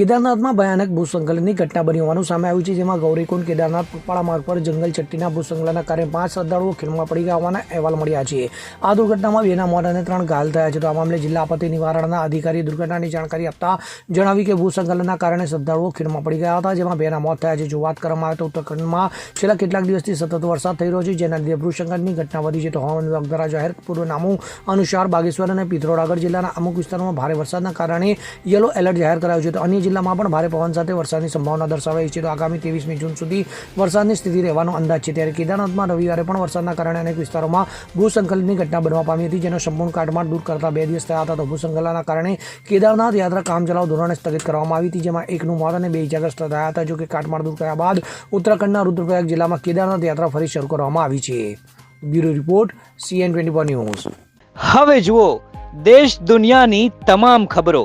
કેદારનાથમાં ભયાનક ભૂસ્ખલનની ઘટના બની હોવાનું સામે આવ્યું છે, જેમાં ગૌરીકુંડ કેદારનાથ પગપાળા માર્ગ પર જંગલ ચટ્ટીના ભૂસ્ખલનના કારણે પાંચ શ્રદ્ધાળુઓ ખીણમાં પડી ગયા હોવાના અહેવાલ મળ્યા છે. આ દુર્ઘટનામાં બેના મોત અને ત્રણ ઘાયલ થયા છે. તો આ મામલે જિલ્લા આપત્તિ નિવારણના અધિકારી દુર્ઘટનાની જાણકારી આપતા જણાવી કે ભૂસ્ખલનના કારણે શ્રદ્ધાળુઓ ખીણમાં પડી ગયા હતા, જેમાં બેના મોત થયા છે. જો વાત કરવામાં આવે તો ઉત્તરાખંડમાં છેલ્લા કેટલાક દિવસથી સતત વરસાદ થઈ રહ્યો છે, જેના લીધે ભૂસ્ખલનની ઘટના વધી છે. તો હવામાન વિભાગ દ્વારા જાહેર પૂર્વનામું અનુસાર બાગેશ્વર અને પિત્રોડાગઢ જિલ્લાના અમુક વિસ્તારોમાં ભારે વરસાદના કારણે યલો એલર્ટ જાહેર કરાયું છે. તો અન્ય જિલ્લામાં પણ ભારે પવન સાથે વરસાદની સંભાવના દર્શાવાઈ છે. તો આગામી ત્રેવીસમી જૂન સુધી વરસાદની સ્થિતિ રહેવાનો અંદાજ છે. ત્યારે કેદારનાથમાં રવિવારે પણ વરસાદના કારણે અનેક વિસ્તારોમાં ભૂસંકલનની ઘટના બનવા પામી હતી, જેનો સંપૂર્ણ કાટમાળ દૂર કરતા બે દિવસ થયા હતા. તો ભૂસંકલનના કારણે કેદારનાથ યાત્રા કામચલાઉ ધોરણે સ્થગિત કરવામાં આવી હતી, જેમાં એકનું મોત અને બે ઇજાગ્રસ્ત થયા હતા જો કે કાટમાળ દૂર કર્યા બાદ ઉત્તરાખંડના રુદ્રપ્રયાગ જિલ્લામાં કેદારનાથ યાત્રા ફરી શરૂ કરવામાં આવી છે. Bureau report CN twenty news. હવે જુઓ, દેશ દુનિયાની તમામ ખબરો.